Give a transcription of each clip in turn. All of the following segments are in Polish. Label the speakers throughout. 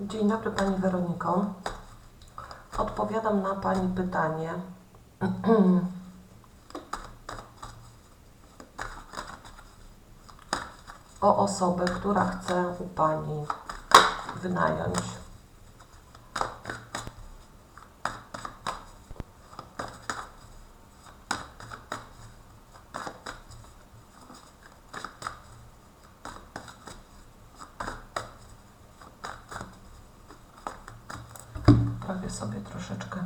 Speaker 1: Dzień dobry Pani Weroniko. Odpowiadam na Pani pytanie. o osobę, która chce u Pani wynająć sobie troszeczkę.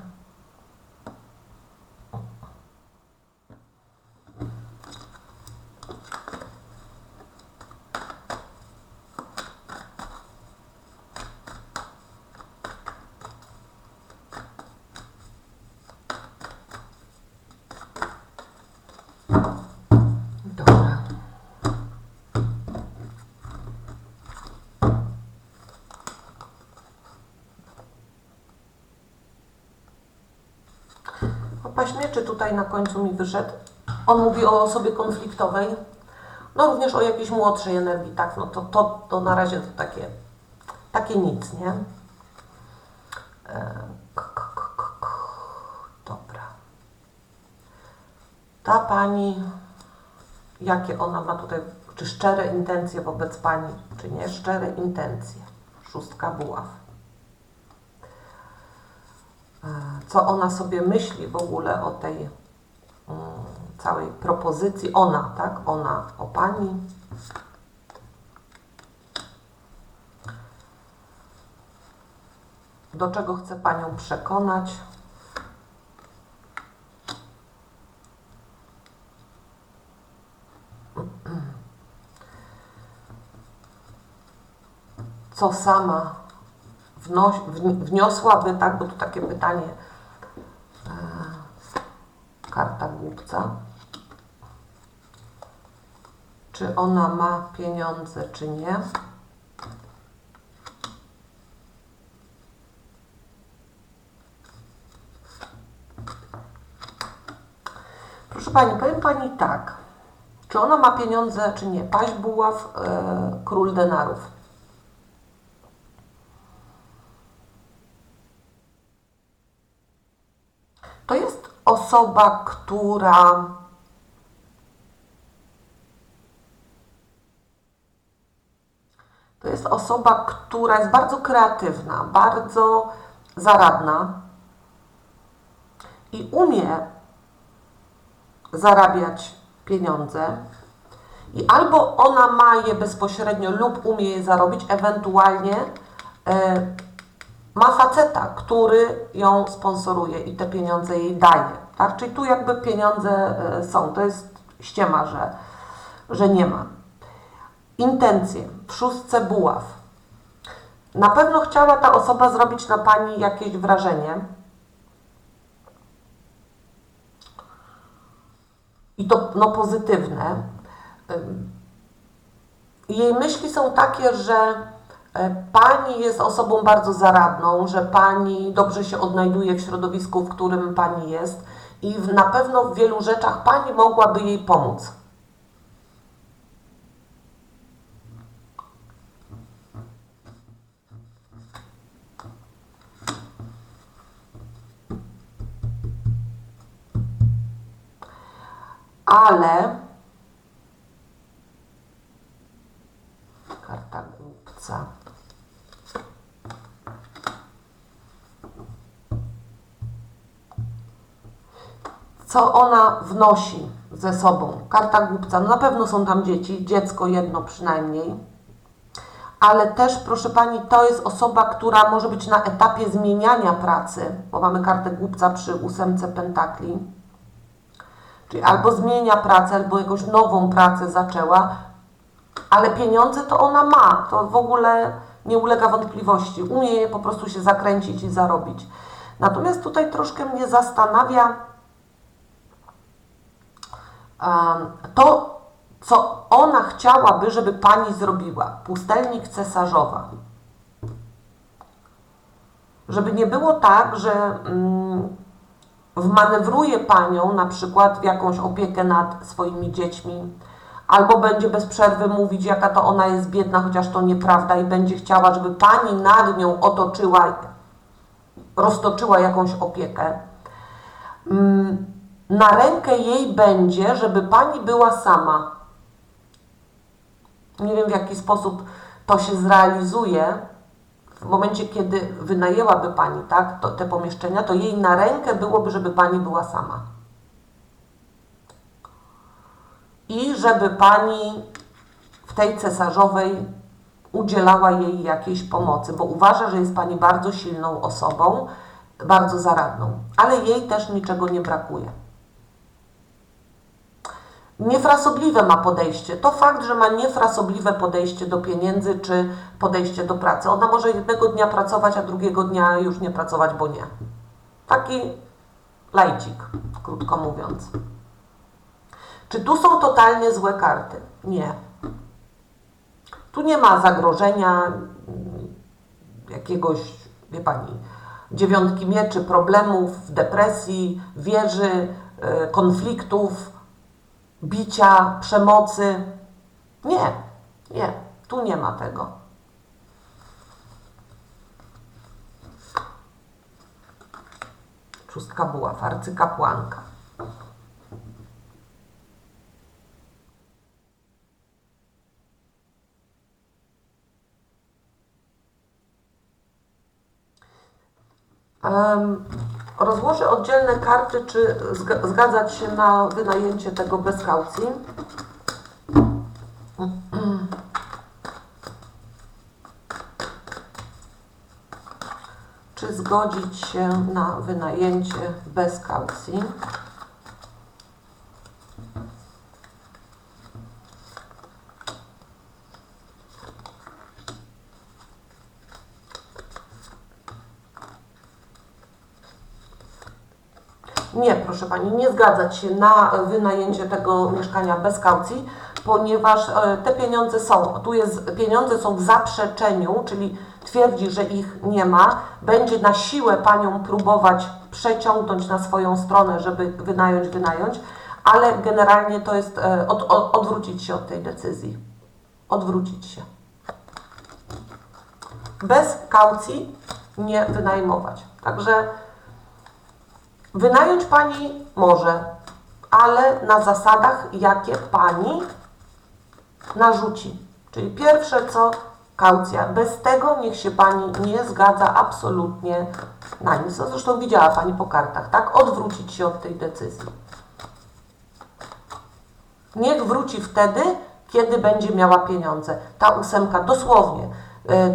Speaker 1: Paść mieczy tutaj na końcu mi wyszedł. On mówi o osobie konfliktowej. No również o jakiejś młodszej energii, tak, no to, to, to na razie to takie, takie nic, nie? E, Dobra. Ta pani, jakie ona ma tutaj, czy szczere intencje wobec pani, czy nie szczere intencje? Szóstka buław co ona sobie myśli w ogóle o tej mm, całej propozycji. Ona, tak? Ona o pani. Do czego chce panią przekonać? Co sama wnoś, wni- wniosłaby, tak, bo tu takie pytanie, e, karta głupca, czy ona ma pieniądze, czy nie. Proszę Pani, powiem Pani tak, czy ona ma pieniądze, czy nie. Paź buław, e, król denarów. To jest osoba, która to jest osoba, która jest bardzo kreatywna, bardzo zaradna i umie zarabiać pieniądze. I albo ona ma je bezpośrednio lub umie je zarobić, ewentualnie e, ma faceta, który ją sponsoruje i te pieniądze jej daje. Tak? Czyli tu jakby pieniądze e, są. To jest ściema, że, że nie ma. Intencje w szóstce buław. Na pewno chciała ta osoba zrobić na Pani jakieś wrażenie. I to no, pozytywne. Jej myśli są takie, że Pani jest osobą bardzo zaradną, że Pani dobrze się odnajduje w środowisku, w którym Pani jest i na pewno w wielu rzeczach Pani mogłaby jej pomóc. Ale karta głupca. Co ona wnosi ze sobą. Karta głupca, no na pewno są tam dzieci, dziecko jedno przynajmniej, ale też, proszę Pani, to jest osoba, która może być na etapie zmieniania pracy, bo mamy kartę głupca przy ósemce pentakli, czyli albo zmienia pracę, albo jakąś nową pracę zaczęła, ale pieniądze to ona ma, to w ogóle nie ulega wątpliwości, umie je po prostu się zakręcić i zarobić. Natomiast tutaj troszkę mnie zastanawia, to, co ona chciałaby, żeby pani zrobiła. Pustelnik cesarzowa. Żeby nie było tak, że mm, wmanewruje panią na przykład w jakąś opiekę nad swoimi dziećmi, albo będzie bez przerwy mówić, jaka to ona jest biedna, chociaż to nieprawda i będzie chciała, żeby pani nad nią otoczyła, roztoczyła jakąś opiekę. Mm, Na rękę jej będzie, żeby pani była sama. Nie wiem, w jaki sposób to się zrealizuje. W momencie, kiedy wynajęłaby pani tak, to, te pomieszczenia, to jej na rękę byłoby, żeby pani była sama. I żeby pani w tej cesarzowej udzielała jej jakiejś pomocy, bo uważa, że jest pani bardzo silną osobą, bardzo zaradną, ale jej też niczego nie brakuje. Niefrasobliwe ma podejście. To fakt, że ma niefrasobliwe podejście do pieniędzy czy podejście do pracy. Ona może jednego dnia pracować, a drugiego dnia już nie pracować, bo nie. Taki lajcik, krótko mówiąc. Czy tu są totalnie złe karty? Nie. Tu nie ma zagrożenia mm, jakiegoś, wie pani, dziewiątki mieczy, problemów, depresji, wieży, y, konfliktów, bicia, przemocy. Nie, nie, tu nie ma tego. Szóstka buław, arcykapłanka. Em, Rozłożę oddzielne karty, czy zga- zgadzać się na wynajęcie tego bez kaucji. Czy zgodzić się na wynajęcie bez kaucji? Nie, proszę Pani, nie zgadzać się na wynajęcie tego mieszkania bez kaucji, ponieważ e, te pieniądze są, tu jest, pieniądze są w zaprzeczeniu, czyli twierdzi, że ich nie ma, będzie na siłę Panią próbować przeciągnąć na swoją stronę, żeby wynająć, wynająć, ale generalnie to jest e, od, od, odwrócić się od tej decyzji. Odwrócić się. Bez kaucji nie wynajmować. Także Wynająć pani może, ale na zasadach, jakie pani narzuci. Czyli pierwsze co kaucja. Bez tego niech się pani nie zgadza absolutnie na nic. No zresztą widziała pani po kartach, tak? Odwrócić się od tej decyzji. Niech wróci wtedy, kiedy będzie miała pieniądze. Ta ósemka, dosłownie,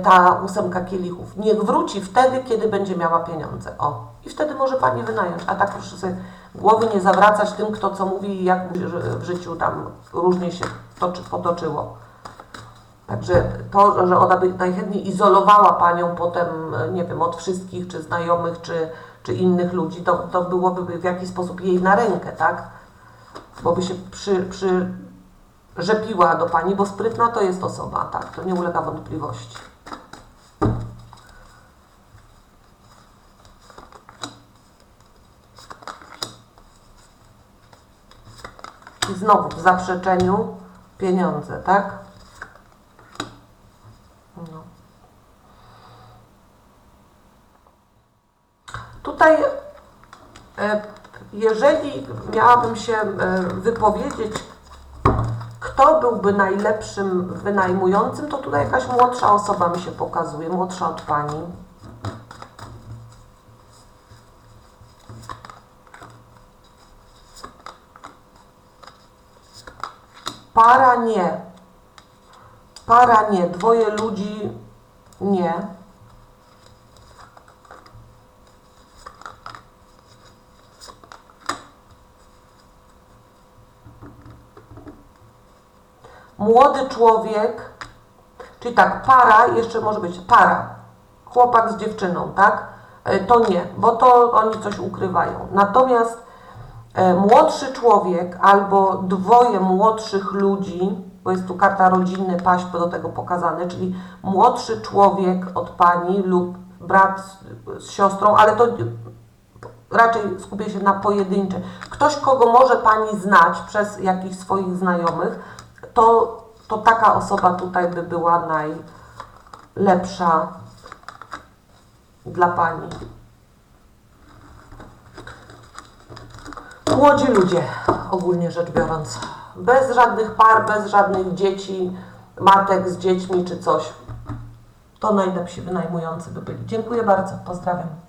Speaker 1: ta ósemka kielichów. Niech wróci wtedy, kiedy będzie miała pieniądze. O, i wtedy może Pani wynająć. A tak proszę sobie głowy nie zawracać tym, kto co mówi i jak w życiu tam różnie się toczy, potoczyło. Także to, że ona by najchętniej izolowała Panią potem, nie wiem, od wszystkich, czy znajomych, czy, czy innych ludzi, to, to byłoby w jakiś sposób jej na rękę, tak? Bo by się przy, przy rzepiła do Pani, bo sprytna to jest osoba, tak, to nie ulega wątpliwości. I znowu w zaprzeczeniu pieniądze, tak? No. Tutaj, e, jeżeli miałabym się e, wypowiedzieć, kto byłby najlepszym wynajmującym, to tutaj jakaś młodsza osoba mi się pokazuje, młodsza od Pani. Para nie. Para nie. Dwoje ludzi nie. Młody człowiek, czyli tak, para, jeszcze może być para, chłopak z dziewczyną, tak? E, To nie, bo to oni coś ukrywają. Natomiast e, młodszy człowiek albo dwoje młodszych ludzi, bo jest tu karta rodzinny, paśb do tego pokazane, czyli młodszy człowiek od pani lub brat z, z siostrą, ale to raczej skupię się na pojedyncze. Ktoś, kogo może pani znać przez jakichś swoich znajomych, to, to taka osoba tutaj by była najlepsza dla Pani. Młodzi ludzie, ogólnie rzecz biorąc. Bez żadnych par, bez żadnych dzieci, matek z dziećmi czy coś. To najlepsi wynajmujący by byli. Dziękuję bardzo. Pozdrawiam.